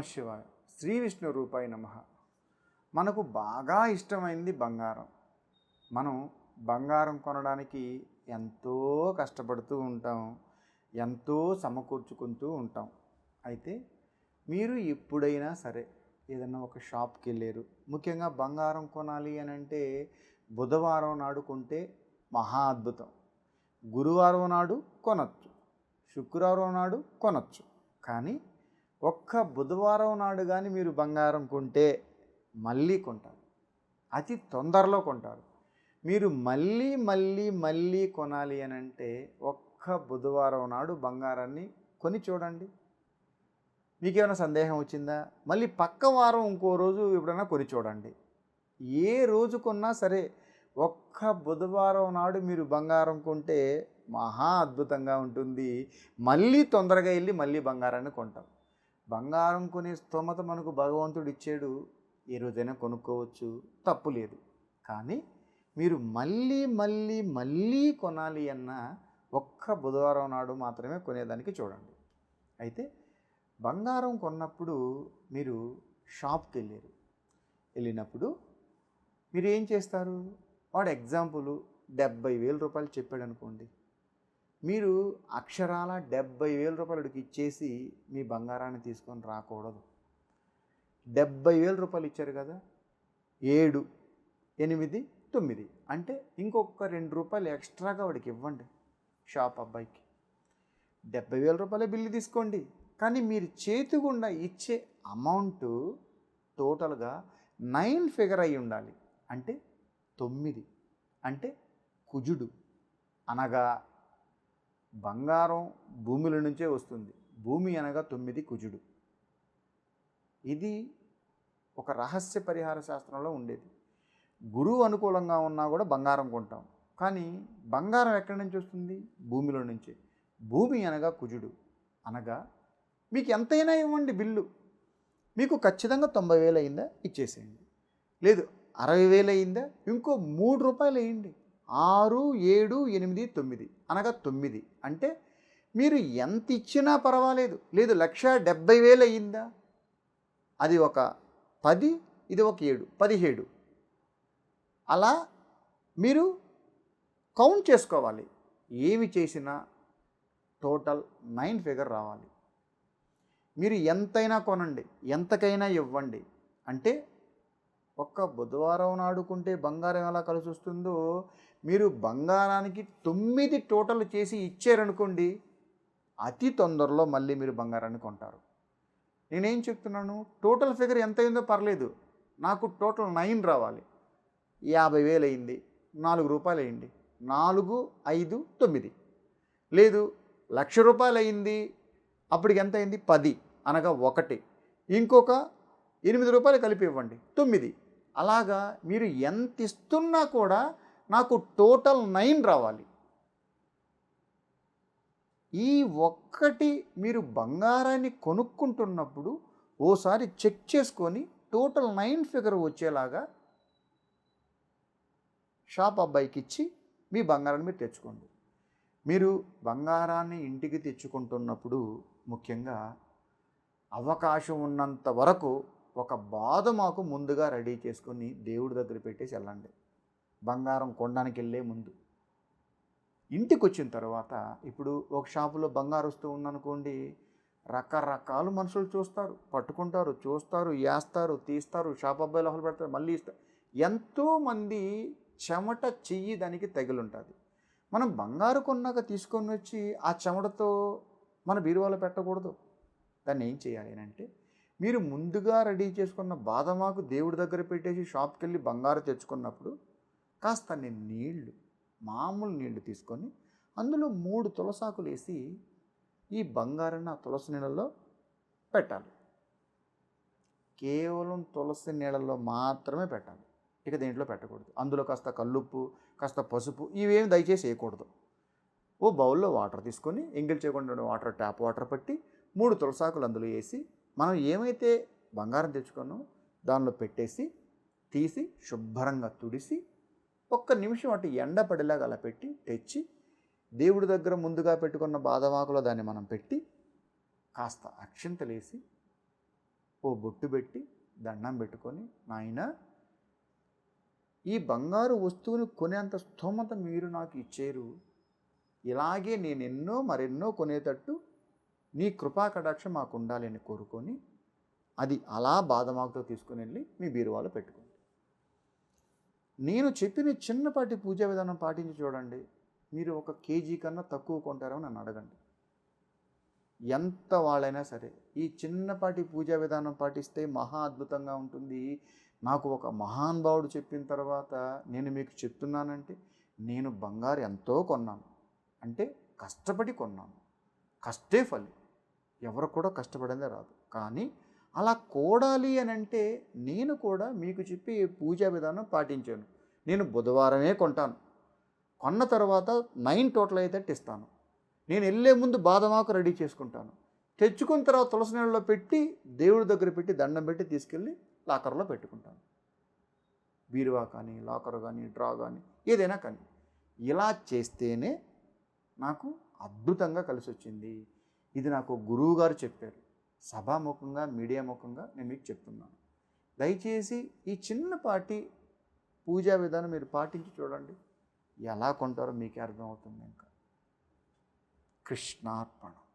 శివాయ శ్రీ విష్ణు రూపాయి నమ. మనకు బాగా ఇష్టమైంది బంగారం. మనం బంగారం కొనడానికి ఎంతో కష్టపడుతూ ఉంటాం ఎంతో సమకూర్చుకుంటూ ఉంటాం. అయితే మీరు ఎప్పుడైనా సరే ఏదన్నా ఒక షాప్కి వెళ్ళారు. ముఖ్యంగా బంగారం కొనాలి అని అంటే బుధవారం నాడు కొంటే మహా అద్భుతం. గురువారం నాడు కొనచ్చు. శుక్రవారం నాడు కొనచ్చు. కానీ ఒక్క బుధవారం నాడు కానీ మీరు బంగారం కొంటే మళ్ళీ కొంటారు. అతి తొందరలో కొంటారు. మీరు మళ్ళీ మళ్ళీ మళ్ళీ కొనాలి అని అంటే ఒక్క బుధవారం నాడు బంగారాన్ని కొని చూడండి. మీకేమైనా సందేహం వచ్చిందా? మళ్ళీ పక్క వారం ఇంకో రోజు ఎప్పుడైనా కొని చూడండి. ఏ రోజు కొన్నా సరే ఒక్క బుధవారం నాడు మీరు బంగారం కొంటే మహా అద్భుతంగా ఉంటుంది. మళ్ళీ తొందరగా వెళ్ళి మళ్ళీ బంగారాన్ని కొంటాం. బంగారం కొనే స్తోమత మనకు భగవంతుడు ఇచ్చాడు. ఏ రోజైనా కొనుక్కోవచ్చు. తప్పు లేదు. కానీ మీరు మళ్ళీ మళ్ళీ మళ్ళీ కొనాలి అన్న ఒక్క బుధవారం నాడు మాత్రమే కొనేదానికి చూడండి. అయితే బంగారం కొన్నప్పుడు మీరు షాప్కి వెళ్ళారు. వెళ్ళినప్పుడు మీరు ఏం చేస్తారు? వాడు ఎగ్జాంపుల్ డెబ్బై వేల రూపాయలు చెప్పాడు అనుకోండి. మీరు అక్షరాల డెబ్బై వేల రూపాయలకి ఇచ్చేసి మీ బంగారాన్ని తీసుకొని రాకూడదు. డెబ్బై వేల రూపాయలు ఇచ్చారు కదా? ఏడు ఎనిమిది తొమ్మిది. అంటే ఇంకొక రెండు రూపాయలు ఎక్స్ట్రాగా వాడికి ఇవ్వండి షాప్ అబ్బాయికి. డెబ్బై వేల రూపాయల బిల్లు తీసుకోండి. కానీ మీరు చేతి గుండా ఇచ్చే అమౌంట్ టోటల్గా నైన్ ఫిగర్ అయి ఉండాలి. అంటే తొమ్మిది. అంటే కుజుడు అనగా బంగారం భూమిల నుంచే వస్తుంది. భూమి అనగా తొమ్మిది కుజుడు. ఇది ఒక రహస్య పరిహార శాస్త్రంలో ఉండేది. గురువు అనుకూలంగా ఉన్నా కూడా బంగారం కొంటాం. కానీ బంగారం ఎక్కడి నుంచి వస్తుంది? భూమిలో నుంచే. భూమి అనగా కుజుడు. అనగా మీకు ఎంతైనా ఇవ్వండి బిల్లు. మీకు ఖచ్చితంగా తొంభై వేలు అయిందా? ఇచ్చేసేయండి. లేదు అరవై వేలు అయిందా? ఇంకో మూడు రూపాయలు వేయండి. ఆరు ఏడు ఎనిమిది తొమ్మిది. అనగా తొమ్మిది. అంటే మీరు ఎంత ఇచ్చినా పర్వాలేదు. లేదు లక్ష డెబ్బై వేలు అయ్యిందా? అది ఒక పది ఇది ఒక ఏడు పదిహేడు. అలా మీరు కౌంట్ చేసుకోవాలి. ఏమి చేసినా టోటల్ నైన్ ఫిగర్ రావాలి. మీరు ఎంతైనా కొనండి. ఎంతకైనా ఇవ్వండి. అంటే ఒక్క బుధవారం నాడుకుంటే బంగారం ఎలా కలిసి వస్తుందో మీరు బంగారానికి తొమ్మిది టోటల్ చేసి ఇచ్చారనుకోండి అతి తొందరలో మళ్ళీ మీరు బంగారాన్ని కొంటారు. నేనేం చెప్తున్నాను? టోటల్ ఫిగర్ ఎంత అయిందో పర్లేదు. నాకు టోటల్ నైన్ రావాలి. యాభై వేలు అయింది నాలుగు రూపాయలు అయింది నాలుగు ఐదు తొమ్మిది. లేదు లక్ష రూపాయలు అయింది అప్పటికి ఎంత అయింది? పది అనగా ఒకటి. ఇంకొక ఎనిమిది రూపాయలు కలిపి ఇవ్వండి తొమ్మిది. అలాగా మీరు ఎంత ఇస్తున్నా కూడా నాకు టోటల్ నైన్ రావాలి. ఈ ఒక్కటి మీరు బంగారాన్ని కొనుక్కుంటున్నప్పుడు ఓసారి చెక్ చేసుకొని టోటల్ నైన్ ఫిగర్ వచ్చేలాగా షాప్ అబ్బాయికి ఇచ్చి మీ బంగారాన్ని మీరు తెచ్చుకోండి. మీరు బంగారాన్ని ఇంటికి తెచ్చుకుంటున్నప్పుడు ముఖ్యంగా అవకాశం ఉన్నంత వరకు ఒక బాధ మాకు ముందుగా రెడీ చేసుకొని దేవుడి దగ్గర పెట్టేసి వెళ్ళండి. బంగారం కొండానికి వెళ్ళే ముందు. ఇంటికి వచ్చిన తర్వాత ఇప్పుడు ఒక షాపులో బంగారు వస్తూ ఉందనుకోండి రకరకాల మనుషులు చూస్తారు. పట్టుకుంటారు చూస్తారు వేస్తారు తీస్తారు షాప్ అబ్బాయి లోపల పెడతారు మళ్ళీ ఇస్తారు. ఎంతోమంది చెమట చెయ్యి దానికి తగిలుంటుంది. మనం బంగారు కొన్నాక తీసుకొని వచ్చి ఆ చెమటతో మన బీరువాలో పెట్టకూడదు. దాన్ని ఏం చేయాలి అని అంటే మీరు ముందుగా రెడీ చేసుకున్న బాదమాకు దేవుడి దగ్గర పెట్టేసి షాప్కి వెళ్ళి బంగారు తెచ్చుకున్నప్పుడు కాస్త నీళ్ళు మామూలు నీళ్ళు తీసుకొని అందులో మూడు తులసాకులు వేసి ఈ బంగారాన్ని ఆ తులసి నీళ్ళలో పెట్టాలి. కేవలం తులసి నీళ్ళలో మాత్రమే పెట్టాలి. ఇక దేంట్లో పెట్టకూడదు. అందులో కాస్త కల్లుప్పు కాస్త పసుపు ఇవేమి దయచేసి వేయకూడదు. ఓ బౌల్లో వాటర్ తీసుకొని ఎంగిల్ చేయకుండా వాటర్ ట్యాప్ వాటర్ పట్టి మూడు తులసాకులు అందులో వేసి మనం ఏమైతే బంగారం తెచ్చుకున్నామో దానిలో పెట్టేసి తీసి శుభ్రంగా తుడిసి ఒక్క నిమిషం అటు ఎండ పడేలాగా అలా పెట్టి తెచ్చి దేవుడి దగ్గర ముందుగా పెట్టుకున్న బాదమాకులో దాన్ని మనం పెట్టి కాస్త అక్షింతలేసి ఓ బొట్టు పెట్టి దండం పెట్టుకొని నాయన ఈ బంగారు వస్తువుని కొనేంత స్తోమత మీరు నాకు ఇచ్చారు. ఇలాగే నేను ఎన్నో మరెన్నో కొనేటట్టు నీ కృపా కటాక్షం మాకు ఉండాలి అని కోరుకొని అది అలా బాదమాకుతో తీసుకుని వెళ్ళి మీ బీరువాలో పెట్టుకోండి. నేను చెప్పిన చిన్నపాటి పూజా విధానం పాటించి చూడండి. మీరు ఒక కేజీ కన్నా తక్కువ కొంటారో నన్ను అడగండి. ఎంత వాళ్ళైనా సరే ఈ చిన్నపాటి పూజా విధానం పాటిస్తే మహా అద్భుతంగా ఉంటుంది. నాకు ఒక మహానుభావుడు చెప్పిన తర్వాత నేను మీకు చెప్తున్నానంటే నేను బంగారు ఎంతో కొన్నాను. అంటే కష్టపడి కొన్నాను. కష్టే ఫలి ఎవరు కూడా కష్టపడిందే రాదు. కానీ అలా కూడాలి అని అంటే నేను కూడా మీకు చెప్పి పూజా విధానం పాటించాను. నేను బుధవారమే కొంటాను. కొన్న తర్వాత నైన్ టోటల్ అయితే ఇస్తాను. నేను వెళ్ళే ముందు బాదమాకు రెడీ చేసుకుంటాను. తెచ్చుకున్న తర్వాత తులసి నీళ్ళలో పెట్టి దేవుడి దగ్గర పెట్టి దండం పెట్టి తీసుకెళ్ళి లాకర్లో పెట్టుకుంటాను. బీరువా కానీ లాకర్ కానీ డ్రా కానీ ఏదైనా కానీ. ఇలా చేస్తేనే నాకు అద్భుతంగా కలిసి వచ్చింది ఇది నాకు గురువు గారు చెప్పారు. సభాముఖంగా మీడియా ముఖంగా నేను మీకు చెప్తున్నాను. దయచేసి ఈ చిన్నపాటి పూజా విధానం మీరు పాటించి చూడండి. ఎలా కొంటారో మీకే అర్థమవుతుంది ఇంకా. కృష్ణార్పణం.